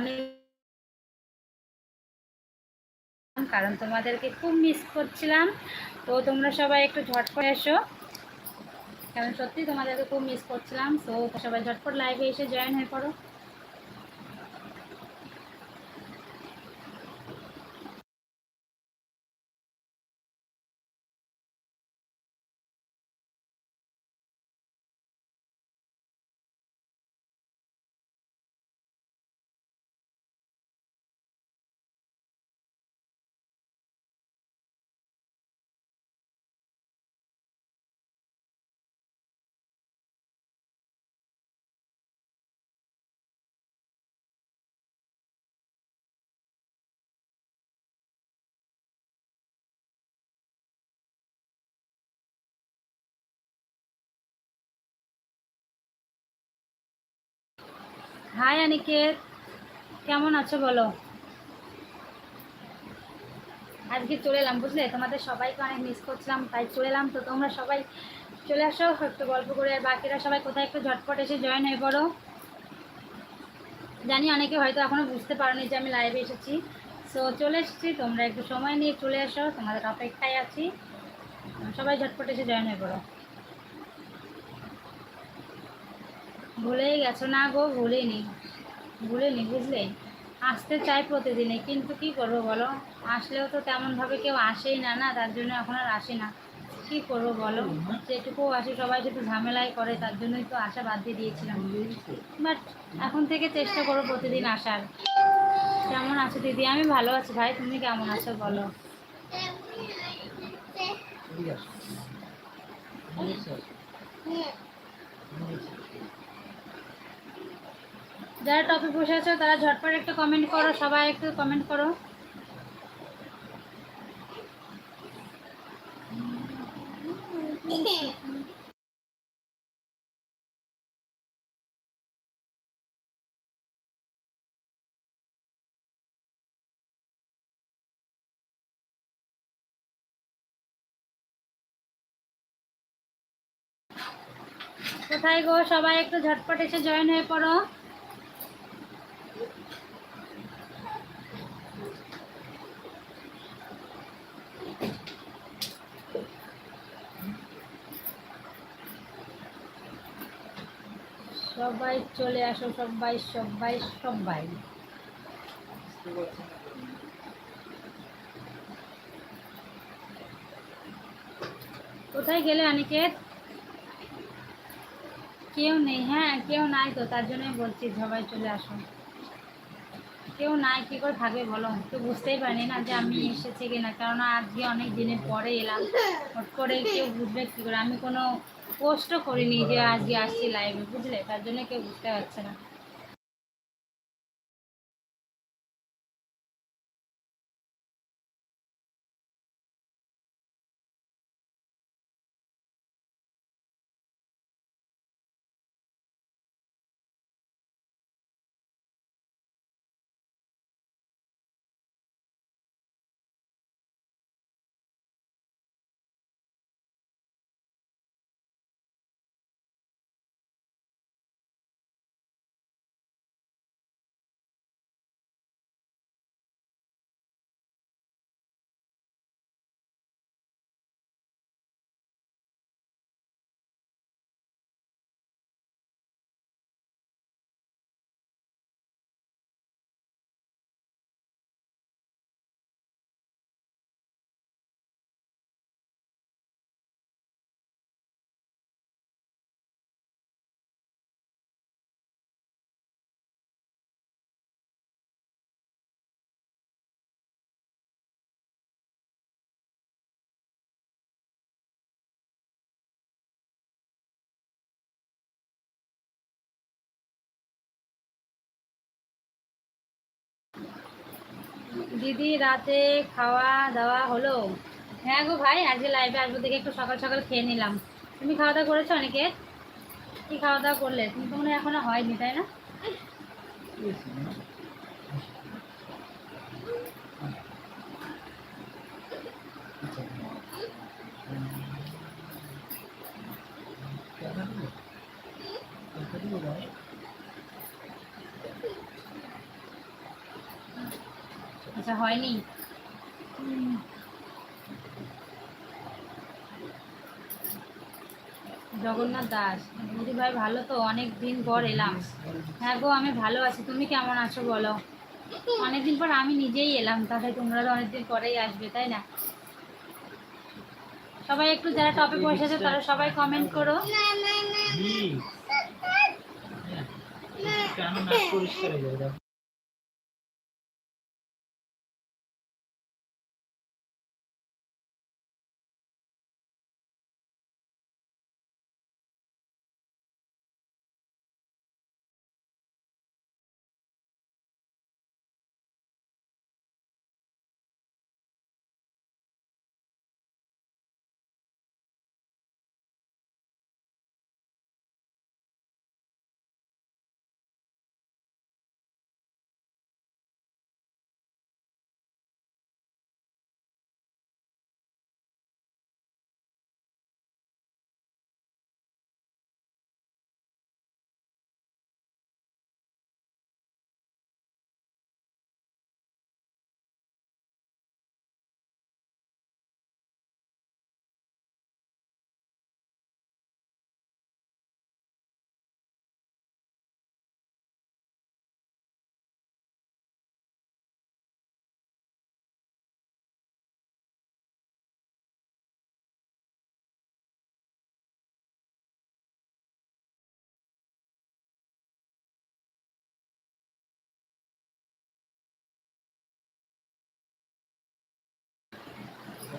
অনেক কারণ তোমাদেরকে খুব মিস করছিলাম। তো তোমরা সবাই একটু ঝটপট এসো। কারণ সত্যি তোমাদেরকে খুব মিস করছিলাম। তো সবাই ঝটপট লাইভে এসে জয়েন হয়ে পড়ো। হাই অনিকেত কেমন আছো বলো? আজকে চলে এলাম, বুঝলে? তোমাদের সবাইকে অনেক মিস করছিলাম, তাই চলে এলাম। তো তোমরা সবাই চলে আসো, একটু গল্প করে, আর বাকিরা সবাই কোথায় একটু ঝটপট এসে জয়েন হয়ে পড়ো। জানি অনেকে হয়তো এখনও বুঝতে পারোনি যে আমি লাইভে এসেছি। সো চলে এসেছি, তোমরা একটু সময় নিয়ে চলে আসো তোমাদের অপেক্ষায় আছি। সবাই ঝটপট এসে জয়েন হয়ে পড়ো। ভুলেই গেছো না গো, ভুলিনি। ভুলিনি, বুঝলে? আসতে চাই প্রতিদিনে, কিন্তু কি করব বলো? আসলেও তো তেমনভাবে কেউ আসেই না না? তার জন্য এখন আর আসে না। কি করব বলো? যেটুকু আসে, সবাই শুধু ঝামেলাই করে, তার জন্যই তো আশা বাদ দিয়ে দিয়েছিলাম। বাট এখন থেকে চেষ্টা করো প্রতিদিন আসার। কেমন আছো দিদি? আমি ভালো আছি ভাই, তুমি কেমন আছো বলো? যারা টপিক বসে আছো, তারা ঝটপট একটু কমেন্ট করো, সবাই একটু কমেন্ট করো। কোথায় গো? সবাই একটু ঝটপট এসে জয়েন হয়ে পড়ো। সবাই চলে আসো, সবাই সবাই সবাই। কোথায় গেলে অনিকেত? কেউ নেই হ্যাঁ কেউ নাই তো, তার জন্যই বলছি সবাই চলে আসো। কেউ নাই, কী করে থাকবে বলো? তো বুঝতেই পারিনি না যে আমি এসেছি কিনা, কেননা আজকে অনেক দিনের পরে এলাম। হট করে কেউ বুঝবে কী করে? আমি কোনো পোস্টও করিনি যে আজকে আসছি লাইভে বুঝলে? তার জন্য কেউ বুঝতে পারছে না। দিদি রাতে খাওয়া দাওয়া হলো? হ্যাঁ গো ভাই, আজকে লাইভে আসব দেখে একটু সকাল সকাল খেয়ে নিলাম। তুমি খাওয়া দাওয়া করেছ অনেকে? কি খাওয়া দাওয়া করলে? তুমি তো মনে হয় এখনও হয়নি, তাই না? আচ্ছা হয়নি? জগন্নাথ দাস দিদি ভাই ভালো তো অনেক দিন পর এলাম। হ্যাঁ গো আমি ভালো আছি। তুমি কেমন আছো বলো? অনেকদিন পর আমি নিজেই এলাম। তাহলে তোমরা তো অনেকদিন পরেই আসবে তাই না? সবাই একটু যারা টপে বসেছে তারা সবাই কমেন্ট করো। কেন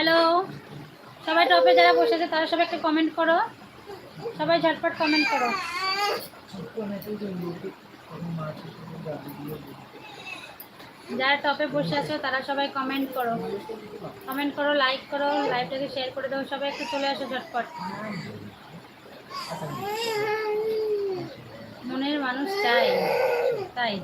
হ্যালো সবাই টপে যারা বসেছে, তারা সবাই একটা কমেন্ট করো। সবাই ঝটপট কমেন্ট করো। দাবি। যারা টপে বসে আছো, তারা সবাই কমেন্ট করো। কমেন্ট করো লাইক করো লাইভটাকে শেয়ার করে দাও। সবাই একটু চলে আসো ঝটপট। মনের মানুষ চাই তাই।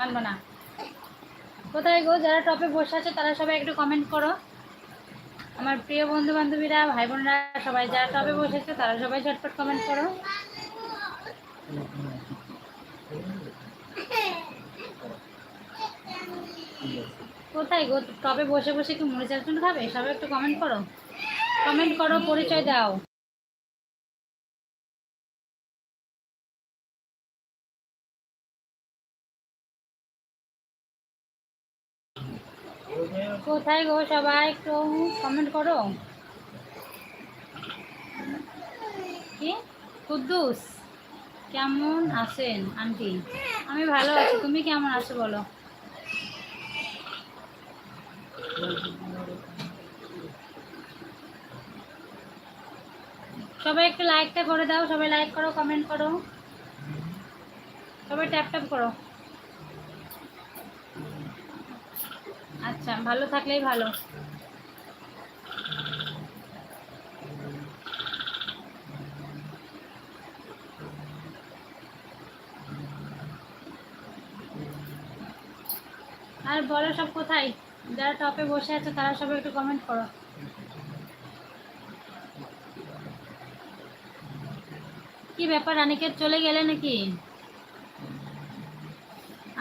মানবো না। কোথায় গো? যারা টপে বসে আছে, তারা সবাই একটু কমেন্ট করো। আমার প্রিয় বন্ধু বান্ধবীরা ভাই বোনরা সবাই যারা টপে বসেছে তারা সবাই ঝটপট কমেন্ট করো। কোথায় গো? টবে বসে বসে কি মুড়ি চালচুন খাবে? সবাই একটু কমেন্ট করো। কমেন্ট করো, পরিচয় দাও। কোথায় গো সবাই? একটু কমেন্ট করো। কি? কুদ্দুস, কেমন আছেন আন্টি? আমি ভালো আছি, তুমি কেমন আছো বলো? সবাই একটু লাইকটা করে দাও, সবাই লাইক করো কমেন্ট করো। সবাই ট্যাপ ট্যাপ করো। আচ্ছা ভালো থাকলেই ভালো। আর বলো সব কোথায়? যারা টপে বসে আছে, তারা সবাই একটু কমেন্ট করো। কি ব্যাপার অনেকের চলে গেলে নাকি?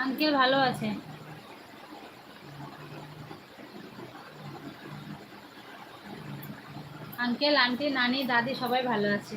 আঙ্কেল ভালো আছে। আঙ্কেল আন্টি নানি দাদি সবাই ভালো আছে।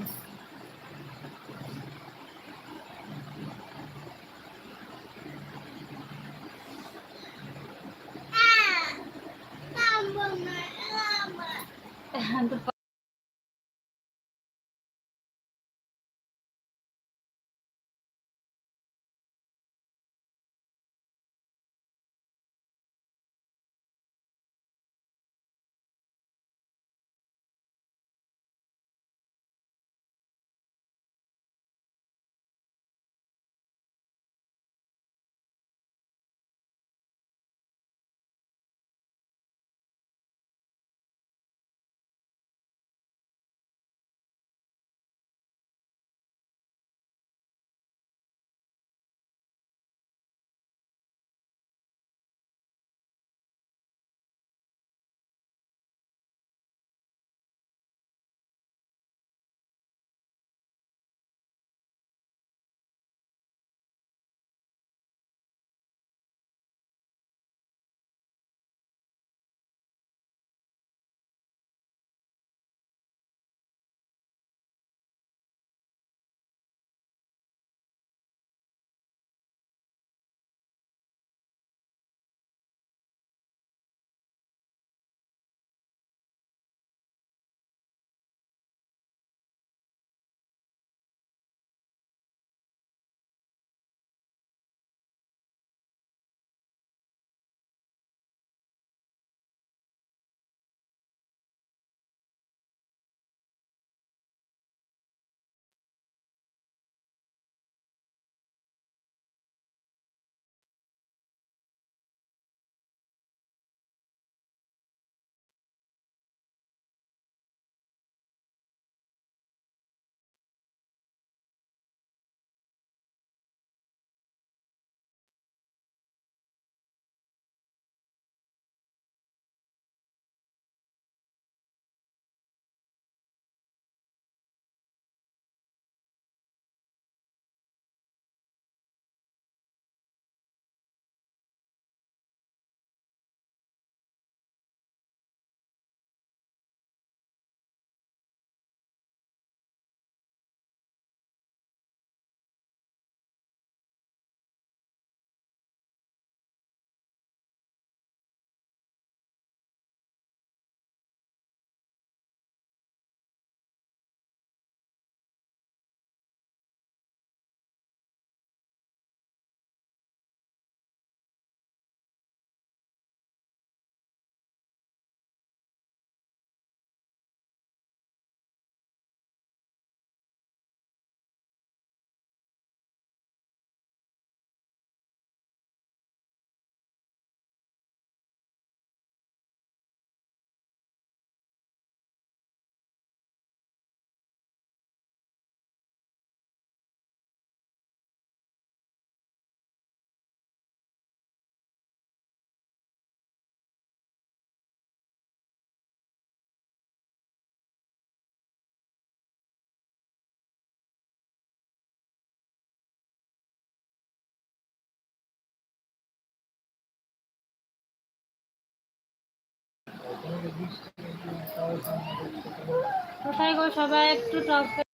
কোথায় গো সবাই একটু টপ